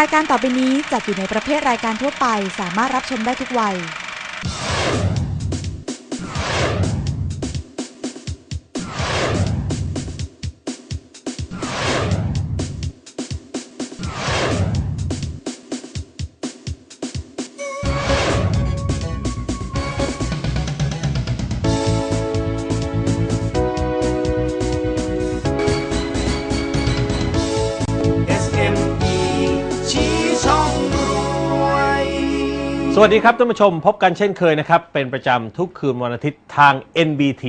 รายการต่อไปนี้จัดอยู่ในประเภทรายการทั่วไปสามารถรับชมได้ทุกวัย วัสดีครับท่านผู้ชมพบกันเช่นเคยนะครับ เป็นประจำทุกคืนวันอาทิตย์ทาง NBT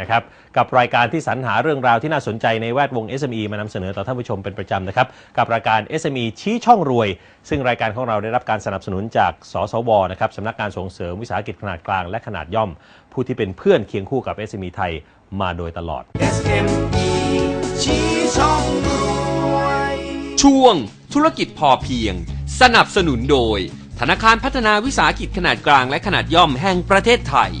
นะครับ กับรายการที่สรรหาเรื่องราวที่น่าสนใจในแวดวง SME มานำเสนอต่อท่านผู้ชมเป็นประจำนะครับ กับรายการ SME ชี้ช่องรวย ซึ่งรายการของเราได้รับการสนับสนุนจากสสวนะครับสำนักงานส่งเสริมวิสาหกิจขนาดกลางและขนาดย่อม ผู้ที่เป็นเพื่อนเคียงคู่กับ SME ไทยมาโดยตลอด SME ชี้ช่องรวยช่วงธุรกิจพอเพียง สนับสนุนโดย ธนาคารพัฒนาวิสาหกิจขนาดกลางและขนาดย่อมแห่งประเทศไทย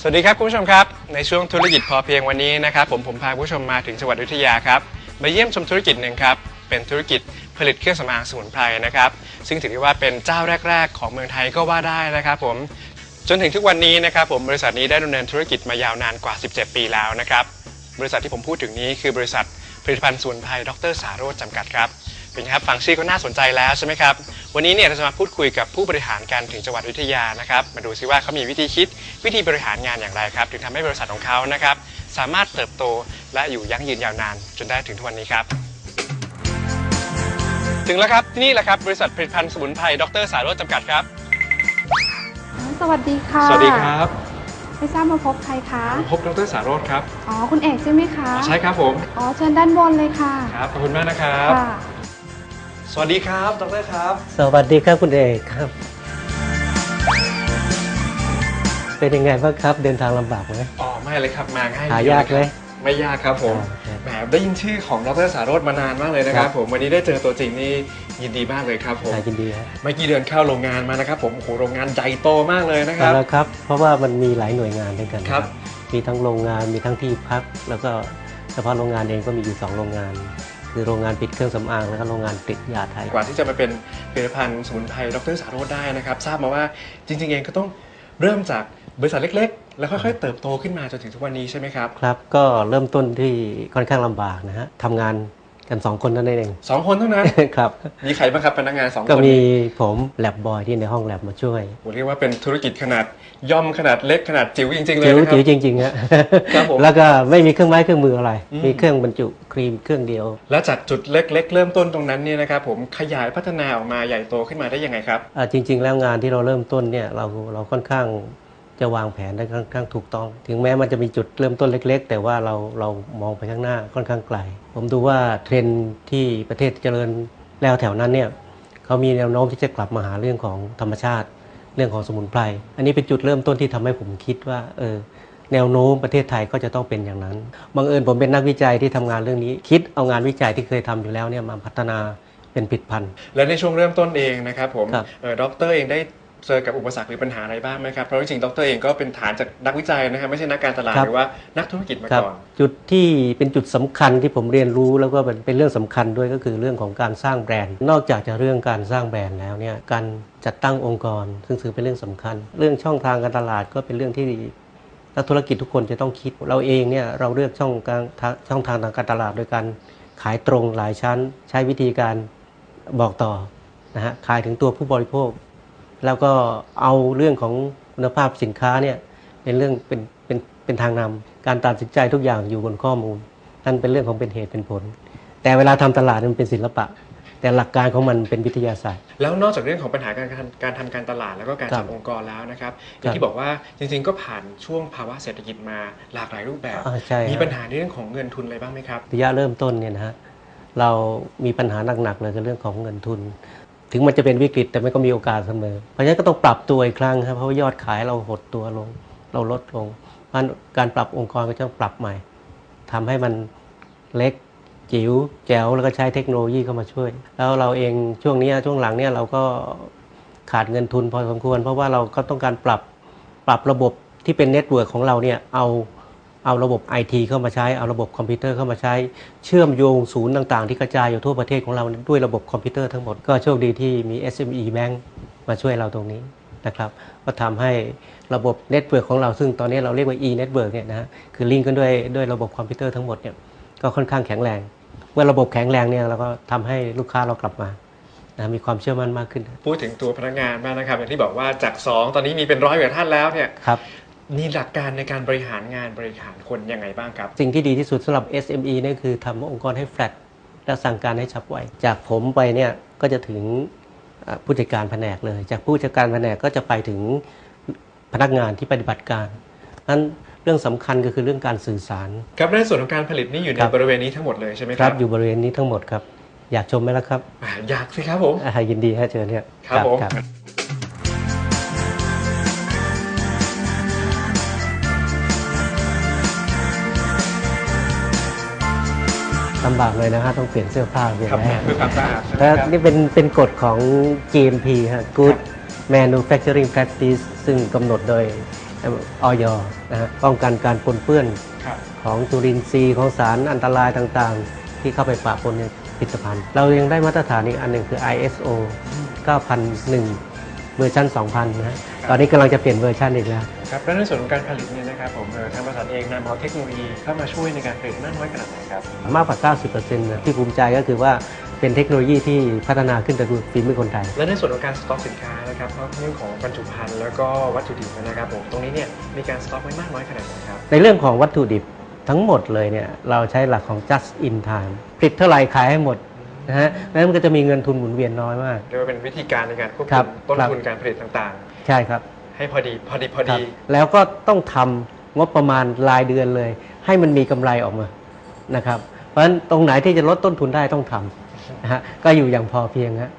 สวัสดีครับคุณผู้ชมครับ ในช่วงธุรกิจพอเพียงวันนี้นะครับ ผมผมพาคุณผู้ชมมาถึงจังหวัดอยุธยาครับมาเยี่ยมชมธุรกิจหนึ่งครับเป็นธุรกิจผลิตเครื่องสำอางสมุนไพรนะครับ ซึ่งถือได้ว่าเป็นเจ้าแรก ๆ ของเมืองไทยก็ว่าได้นะครับผม จนถึงทุกวันนี้นะครับผมบริษัทนี้ได้ดำเนินธุรกิจมายาวนานกว่า 17 ปีแล้วนะครับบริษัทที่ผมพูดถึงนี้คือบริษัทผลิตภัณฑ์สมุนไพรดรสาโรจน์จำกัดครับเป็นไงครับฟังชื่อก็น่าสนใจแล้วใช่ไหมครับวันนี้เนี่ยเราจะมาพูดคุยกับผู้บริหารการถึงจังหวัดอยุธยานะครับมาดูซิว่าเขามีวิธีคิดวิธีบริหารงานอย่างไรครับถึงทำให้บริษัทของเขานะครับสามารถเติบโตและอยู่ยั่งยืนยาวนาน จนได้ถึงทุกวันนี้ครับ ถึงแล้วครับที่นี่แหละครับบริษัทผลิตภัณฑ์สมุนไพรดรสาโรจน์จำกัดครับ สวัสดีค่ะ สวัสดีครับไม่ทราบมาพบใครคะ พบดรสารโรจน์ครับอ๋อคุณเอกใช่ไหมคะใช่ครับผมอ๋อเชิญด้านบนเลยค่ะครับขอบคุณมากนะครับค่ะสวัสดีครับดรครับ สวัสดีครับคุณเอกครับ เป็นยังไงบ้างครับเดินทางลำบากไหมอ๋อไม่เลยครับมาง่ายหายากไหม ไม่ยากครับผมโอเคแหมได้ยินชื่อของดรสารโรจน์มานานมากเลยนะครับครับ ผมวันนี้ได้เจอตัวจริงนี่ยินดีมากเลยครับผมน่ายินดีครับเมื่อกี้เดินเข้าโรงงานมานะครับ ผมโอ้โหโรงงานใหญ่โตมากเลยนะคเอารับละครับ เพราะว่ามันมีหลายหน่วยงานด้วยกันนะครับครับมีทั้งโรงงานมีทั้งที่พัก แล้วก็เฉพาะโรงงานเองก็มีอยู่สองโรงงาน คือโรงงานปิดเครื่องสำอางแล้วก็โรงงานปิดยาไทย กว่าที่จะมาเป็นผลิตภัณฑ์สมุนไพรดรสารโรจน์ได้นะครับ ทราบมาว่าจริง ๆ เองก็ต้องเริ่มจากบริษัทเล็กๆ แล้วค่อยๆเติบโตขึ้นมาจนถึงทุกวันนี้ใช่ไหมครับครับ ก็เริ่มต้นที่ค่อนข้างลำบากนะฮะทำงานกันสองคนเท่านั้นเอง สองคนเท่านั้น ครับ มีใครบ้างครับพนักงานสองคนก็มีนี้ผมแลบบอยที่ในห้องแลบมาช่วยผมเรียกว่าเป็นธุรกิจขนาดย่อมขนาดเล็กขนาดจิ๋วจริงๆเลยจิ๋วนะครัจิ๋วบจริงๆฮะครับผมแล้วก็ไม่มีเครื่องไม้เครื่องมืออะไร อืม มีเครื่องบรรจุครีมเครื่องเดียว แล้วจากจุดเล็ก ๆ เริ่มต้นตรงนั้นเนี่ยนะครับผมขยายพัฒนาออกมาใหญ่โตขึ้นมาได้ยังไงครับ อ่าจริง ๆ แล้วงานที่เราเริ่มต้นเนี่ยเราเราค่อนข้าง จะวางแผนได้ค่อนข้างถูกต้อง ถึงแม้มันจะมีจุดเริ่มต้นเล็ก ๆ แต่ว่าเราเรามองไปข้างหน้าค่อนข้างไกล ผมดูว่าเทรนด์ที่ประเทศเจริญแล้วแถวนั้นเนี่ยเขามีแนวโน้มที่จะกลับมาหาเรื่องของธรรมชาติ เรื่องของสมุนไพร อันนี้เป็นจุดเริ่มต้นที่ทำให้ผมคิดว่าเออแนวโน้มประเทศไทยก็จะต้องเป็นอย่างนั้น บังเอิญผมเป็นนักวิจัยที่ทำงานเรื่องนี้ คิดเอางานวิจัยที่เคยทำอยู่แล้วเนี่ยมาพัฒนาเป็นผลิตภัณฑ์ และในช่วงเริ่มต้นเองนะครับผมครับเอ่อดรเองได้ เจอกับอุปสรรคหรือปัญหาอะไรบ้างไหมครับ เพราะจริงๆดรเองก็เป็นฐานจากนักวิจัยนะครับไม่ใช่นักการตลาดครับ หรือว่านักธุรกิจมาครับก่อนจุดที่เป็นจุดสำคัญที่ผมเรียนรู้แล้วก็เป็นเป็นเรื่องสำคัญด้วยก็คือเรื่องของการสร้างแบรนด์ นอกจากจะเรื่องการสร้างแบรนด์แล้วเนี่ยการจัดตั้งองค์กร ซึ่งถือเป็นเรื่องสำคัญ เรื่องช่องทางการตลาดก็เป็นเรื่องที่นักธุรกิจทุกคนจะต้องคิด เราเองเนี่ยเราเลือกช่องการช่องทางทางการตลาดโดยการขายตรงหลายชั้น ใช้วิธีการบอกต่อนะฮะขายถึงตัวผู้บริโภค แล้วก็เอาเรื่องของคุณภาพสินค้าเนี่ยเป็นเรื่องเป็นเป็นเป็นทางนำการตัดสินใจทุกอย่างอยู่บนข้อมูล นั่นเป็นเรื่องของเป็นเหตุเป็นผล แต่เวลาทำตลาดมันเป็นศิลปะ แต่หลักการของมันเป็นวิทยาศาสตร์ แล้วนอกจากเรื่องของปัญหาการการการทำการตลาดแล้วก็การครัจับดองค์กรแล้วนะครับอครัย่างบที่บอกว่าจริงๆ ก็ผ่านช่วงภาวะเศรษฐกิจมาหลากหลายรูปแบบอ่าใช่มีฮะปัญหาในเรื่องของเงินทุนอะไรบ้างไหมครับระยะเริ่มต้นเนี่ยนะฮะเรามีปัญหาหนักๆเลยคือเรื่องของเงินทุน ถึงมันจะเป็นวิกฤตแต่มันก็มีโอกาสเสมอ เพราะฉะนั้นก็ต้องปรับตัวอีกครั้งครับ เพราะว่ายอดขายเราหดตัวลง เราลดลงการปรับองค์กรก็ต้องปรับใหม่ทำให้มันเล็กจิ๋วแจ๋วแล้วก็ใช้เทคโนโลยีเข้ามาช่วย แล้วเราเองช่วงนี้ช่วงหลังเนี่ยเราก็ขาดเงินทุนพอสมควร เพราะว่าเราก็ต้องการปรับปรับระบบที่เป็นเน็ตเวิร์กของเราเนี่ยเอา เอาระบบ IT เข้ามาใช้ เอาระบบคอมพิวเตอร์เข้ามาใช้ เชื่อมโยงศูนย์ต่าง ๆ ที่กระจายอยู่ทั่วประเทศของเราด้วยระบบคอมพิวเตอร์ทั้งหมด ก็โชคดีที่มี SME Bank มาช่วยเราตรงนี้นะครับ ก็ทำให้ระบบเน็ตเวิร์กของเราซึ่งตอนนี้เราเรียกว่า e network เนี่ยนะฮะคือลิงก์กันด้วยด้วยระบบคอมพิวเตอร์ทั้งหมดเนี่ยก็ค่อนข้างแข็งแรง เมื่อระบบแข็งแรงเนี่ยเราก็ทำให้ลูกค้าเรากลับมานะมีความเชื่อมั่นมากขึ้น พูดถึงตัวพนักงานบ้างนะครับอย่างที่บอกว่าจาก 2 ตอนนี้มีเป็นร้อยกว่าท่านแล้วเนี่ยครับ มีหลักการในการบริหารงานบริหารคนยังไงบ้างครับ สิ่งที่ดีที่สุดสำหรับ SME เนี่ยคือทำองค์กรให้แฟลตและสั่งการให้ฉับไว จากผมไปเนี่ยก็จะถึงอ่าผู้จัดการแผนกเลย จากผู้จัดการแผนกก็จะไปถึงพนักงานที่ปฏิบัติการนั้นเรื่องสำคัญก็คือเรื่องการสื่อสาร ครับในส่วนของการผลิตนี่อยู่ในครับบริเวณนี้ทั้งหมดเลยใช่ไหมคครัรับบอยู่บริเวณนี้ทั้งหมดครับ อยากชมไหมล่ะครับอ่าอยากสิครับผมอ่ายินดีให้เชิญเนี่ยครับผม ลำบากเลยนะฮะต้องเปลี่ยนเสื้อผ้าเปลี่ยนครับอะไรเพื่อความสะอาดแล้วนะครับนี่เป็นเป็นกฎของ GMP ฮะ Good Manufacturing Practice ซึ่งกำหนดโดยออยนะฮะป้องกันการปนเปื้อนครับ ของจุลินทรีย์ของสารอันตรายต่างๆ ที่เข้าไปปะปนในผลิตภัณฑ์ เรายังได้มาตรฐานอีกอันหนึ่งคือ ISO 9001 เวอร์ชัน2000นะฮะตอนนี้กำลังจะเปลี่ยนเวอร์ชันอีกแล้ว ครับแล้วในส่วนของการผลิตเนี่ยนะครับผมเอ่อทางบริษัทเองนำเอาเทคโนโลยีเข้ามาช่วยในการผลิตมากน้อยขนาดไหนครับ มากกว่า 90%นะที่ภูมิใจก็คือว่าเป็นเทคโนโลยีที่พัฒนาขึ้นจากฝีมือคนไทย และในส่วนของการสต็อกสินค้านะครับเพราะเรื่องของบรรจุภัณฑ์แล้วก็วัตถุดิบนะครับผมตรงนี้เนี่ยมีการสต็อกไว้มากน้อยขนาดไหนครับ ในเรื่องของวัตถุดิบทั้งหมดเลยเนี่ยเราใช้หลักของ just in time ผลิตเท่าไหร่ขายให้หมด นะฮะแล้วมันก็จะมีเงินทุนหมุนเวียนน้อยมาก เรียกว่าเป็นวิธีการในการควบครัคุบมต้นครับ ทุนการผลิตต่างใช่ครับ ๆ ให้พอดีพอดีพอครับดีแล้วก็ต้องทำงบประมาณรายเดือนเลย ให้มันมีกำไรออกมานะครับ เพราะฉะนั้นตรงไหนที่จะลดต้นทุนได้ต้องทำนะฮะก็อยู่อย่างพอเพียงฮะ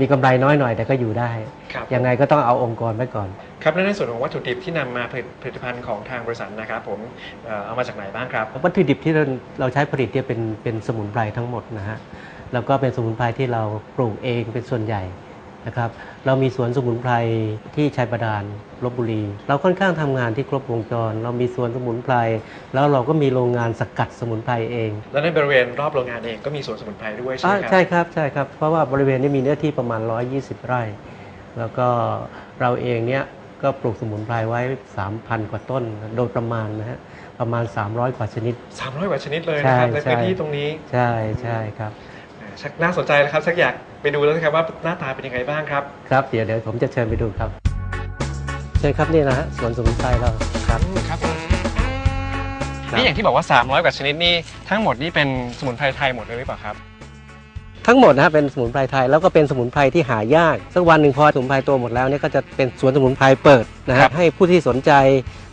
มีกำไรน้อยหน่อยแต่ก็อยู่ได้ครับ ยังไงก็ต้องเอาองค์กรไว้ก่อน ครับและในส่วนของวัตถุดิบที่นำมาผลิตผลิตภัณฑ์ของทางบริษัทนะครับผมเอ่อเอามาจากไหนบ้างครับ วัตถุดิบที่เราเราใช้ผลิตเนี่ยเป็นเป็นสมุนไพรทั้งหมดนะฮะ แล้วก็เป็นสมุนไพรที่เราปลูกเองเป็นส่วนใหญ่นะครับ เรามีสวนสมุนไพรที่ชัยบาดาลลบบุรี เราค่อนข้างทำงานที่ครบวงจร เรามีสวนสมุนไพร แล้วเราก็มีโรงงานสกัดสมุนไพรเอง และในบริเวณรอบโรงงานเองก็มีสวนสมุนไพรด้วยใช่อ่าไหมครัใช่ครับใช่ครับ เพราะว่าบริเวณนี้มีเนื้อที่ประมาณ 120 ไร่ แล้วก็เราเองเนี่ยก็ปลูกสมุนไพรไว้ 3,000 กว่าต้นโดยประมาณนะฮะประมาณ 300 กว่าชนิดสามร้อยกว่าชนิดเลยนะครับใช่ในพื้นใช่ที่ตรงนี้ใช่ใช่ครับอ่า ชักน่าสนใจแล้วครับชักอยากไปดูแล้วนะครับว่าหน้าตาเป็นยังไงบ้างครับ ครับเดี๋ยวเดี๋ยวผมจะเชิญไปดูครับ เชิญครับนี่นะฮะสวนสมุนไพรเราครับครับผมครับนี่อย่างที่บอกว่า 300 กว่าชนิดนี่ทั้งหมดนี่เป็นสมุนไพรไทยหมดเลยหรือเปล่าครับ ทั้งหมดนะฮะเป็นสมุนไพรไทยแล้วก็เป็นสมุนไพรที่หายาก สักวันหนึ่งพอสมุนไพรโตหมดแล้วเนี่ยก็จะเป็นสวนสมุนไพรเปิดนะครัฮะบให้ผู้ที่สนใจ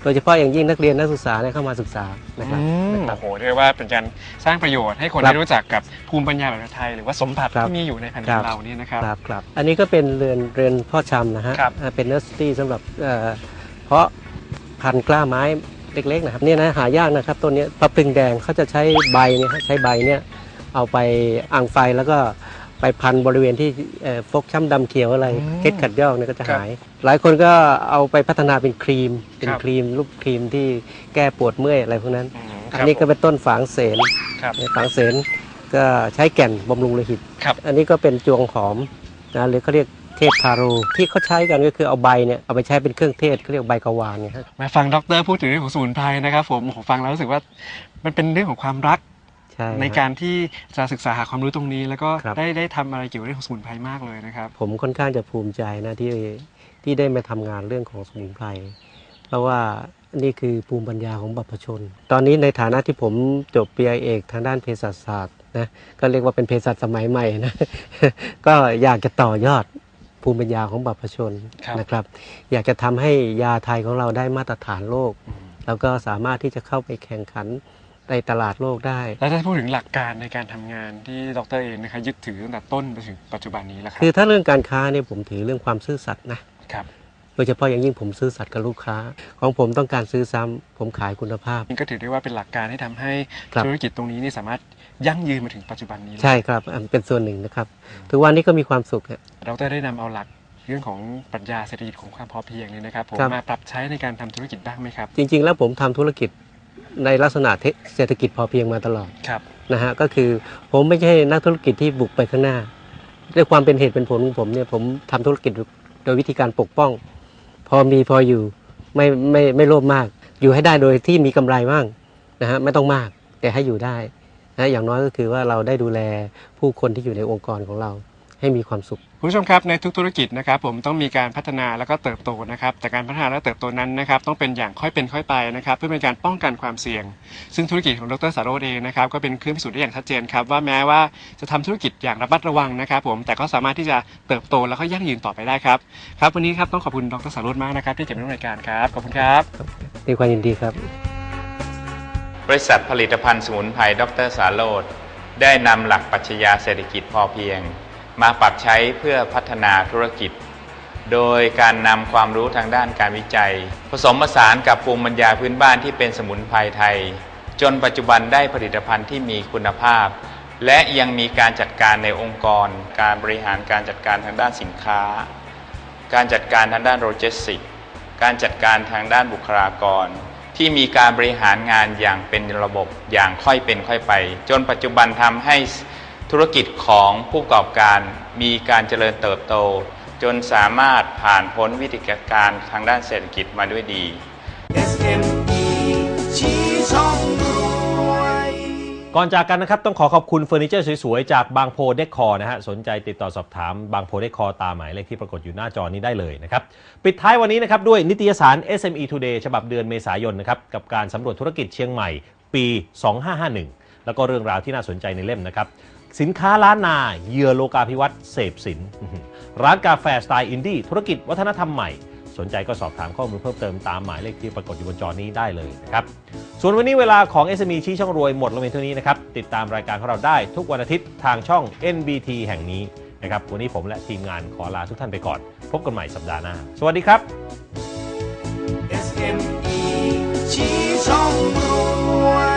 โดยเฉพาะอย่างยิ่งนักเรียนนักศึกษาเนี่ยเข้ามาศึกษานะครับนะครัโอ้บโหเรียกว่าเป็นการสร้างประโยชน์ให้คนครับได้รู้จักกับภูมิปัญญาแบบไทย หรือว่าสมบัติครับที่มีอยู่ในแผ่นดิครันบเราเนี่ยนะครับ ครับครับอันนี้ก็เป็นเรือนเรือนเพ่อชำนะฮะครับอ่าเป็นเนอร์สตี้สำหรับเอ่อเพาะพันธุ์กล้าไม้เล็กๆนะครับเนี่ยนะหายากนะครับต้นเนี้ยปะปรึงแดงเขาจะใช้ใบเนี่ยฮะใช้ใบเนี่ย เอาไปอังไฟแล้วก็ไปพันบริเวณที่เอ่อฟกช้ำดำเขียวอะไรอืมเคล็ดขัดยอกเนี่ยก็จะครับหาย หลายคนก็เอาไปพัฒนาเป็นครีม เป็นครับครีมรูปครีมที่แก้ปวดเมื่อยอะไรพวกนั้นอืมอันนี้ก็เป็นต้นฝางเสนครับในฝางเสนก็ใช้แก่นบำรุงโลหิตครับอันนี้ก็เป็นจวงหอมนะหรือเขาเรียกเทพทาโรที่เขาใช้กันก็คือเอาใบเนี่ยเอาไปใช้เป็นเครื่องเทศเขาเรียกใบกะวานเนี่ยฮะมาฟังดรพูดถึงเรื่องของสมุนไพรนะครับผมโอ้โหฟังแล้วรู้สึกว่ามันเป็นเรื่องของความรัก ใช่ ในฮะการที่จะศึกษาหาความรู้ตรงนี้ แล้วก็ครับ ได้ได้ทำอะไรเกี่ยวกับเรื่องของสมุนไพรมากเลยนะครับ ผมค่อนข้างจะภูมิใจนะที่ที่ได้มาทำงานเรื่องของสมุนไพร เพราะว่านี่คือภูมิปัญญาของบัพพชน ตอนนี้ในฐานะที่ผมจบปริญญาเอกทางด้านเภสัชศาสตร์นะก็เรียกว่าเป็นเภสัชสมัยใหม่นะ ก็อยากจะต่อยอดภูมิปัญญาของบัพพชนครับ นะครับ อยากจะทำให้ยาไทยของเราได้มาตรฐานโลก แล้วก็สามารถที่จะเข้าไปแข่งขัน ในตลาดโลกได้ แล้วถ้าพูดถึงหลักการในการทำงานที่ดรเองนะครับยึดถือตั้งแต่ต้นไปถึงปัจจุบันนี้แล้วครับคือถ้าเรื่องการค้าเนี่ยผมถือเรื่องความซื่อสัตย์นะครับโดยเฉพาะอย่างยิ่งผมซื่อสัตย์กับลูกค้า ของผมต้องการซื้อซ้ำผมขายคุณภาพนี่ก็ถือได้ว่าเป็นหลักการที่ทำให้ครับธุรกิจตรงนี้นี่สามารถยั่งยืนมาถึงปัจจุบันนี้เลยใช่ครับอันเป็นส่วนหนึ่งนะครับทุกวันนี้ก็มีความสุขอะดรได้นำเอาหลักเรื่องของปรัชญาเศรษฐกิจของความพอเพียงเนี่ยนะครับผมครับมาปรับใช้ในการทำธุรกิจบ้างไหมครับ จริง ๆ แล้วผมทำธุรกิจ ในลักษณะเทเศรษฐกิจพอเพียงมาตลอดครับนะฮะก็คือผมไม่ใช่นักธุรกิจที่บุกไปข้างหน้า ด้วยความเป็นเหตุเป็นผลของผมเนี่ยผมทำธุรกิจโดยวิธีการปกป้อง พอมีพออยู่ไม่ไม่ไม่โลภมาก อยู่ให้ได้โดยที่มีกำไรบ้างนะฮะไม่ต้องมากแต่ให้อยู่ได้นะอย่างน้อยก็คือว่าเราได้ดูแลผู้คนที่อยู่ในองค์กรของเรา ให้มีความสุขคุณผู้ชมครับในทุกธุรกิจนะครับผมต้องมีการพัฒนาแล้วก็เติบโตนะครับแต่การพัฒนาและเติบโตนั้นนะครับต้องเป็นอย่างค่อยเป็นค่อยไปนะครับเพื่อเป็นการป้องกันความเสี่ยง ซึ่งธุรกิจของดรสารโรจน์เองนะครับก็เป็นเครื่องพิสูจน์ได้อย่างชัดเจนครับว่าแม้ว่าจะทำธุรกิจอย่างระมัดระวังนะครับผมแต่ก็สามารถที่จะเติบโตแล้วก็ยั่งยืนต่อไปได้ครับครับวันนี้ครับต้องขอบคุณดรสารโรจน์มากนะครับที่เก็บไว้ในรายการครับขอบคุณครับในความยินดีครับ บริษัทผลิตภัณฑ์สมุนไพรดรสาโรธได้นำหลักปรัชญาเศรษฐกิจพอเพียง มาปรับใช้เพื่อพัฒนาธุรกิจ โดยการนำความรู้ทางด้านการวิจัย ผสมผสานกับภูมิปัญญาพื้นบ้านที่เป็นสมุนไพรไทย จนปัจจุบันได้ผลิตภัณฑ์ที่มีคุณภาพ และยังมีการจัดการในองค์กร การบริหารการจัดการทางด้านสินค้า การจัดการทางด้านโลจิสติกส์การจัดการทางด้านบุคลากร ที่มีการบริหารงานอย่างเป็นระบบอย่างค่อยเป็นค่อยไป จนปัจจุบันทำให้ ธุรกิจของผู้ประกอบการมีการเจริญเติบโต จนสามารถผ่านพ้นวิกฤตการณ์ทางด้านเศรษฐกิจมาด้วยดี SME ชี้ช่องรวยก่อนจากกันนะครับ ต้องขอขอบคุณเฟอร์นิเจอร์สวยๆ จากบางโพเดคคอร์นะฮะ สนใจติดต่อสอบถามบางโพเดคคอร์ตามหมายเลขที่ปรากฏอยู่หน้าจอนี้ได้เลยนะครับ ปิดท้ายวันนี้นะครับด้วยนิตยสาร SME Today ฉบับเดือนเมษายนนะครับกับการสำรวจธุรกิจเชียงใหม่ปี 2551 แล้วก็เรื่องราวที่น่าสนใจในเล่มนะครับ สินค้าล้านนาเยือโลกาภิวัตน์เสพสิน ร้านกาแฟสไตล์อินดี้ธุรกิจวัฒนธรรมใหม่ สนใจก็สอบถามข้อมูลเพิ่มเติมตามหมายเลขที่ปรากฏอยู่บนจอนี้ได้เลยนะครับ ส่วนวันนี้เวลาของ SME ชี้ช่องรวยหมดลงในเท่านี้นะครับ ติดตามรายการของเราได้ทุกวันอาทิตย์ทางช่อง NBT แห่งนี้นะครับ วันนี้ผมและทีมงานขอลาทุกท่านไปก่อน พบกันใหม่สัปดาห์หน้า สวัสดีครับ SME ชี้ช่องรวย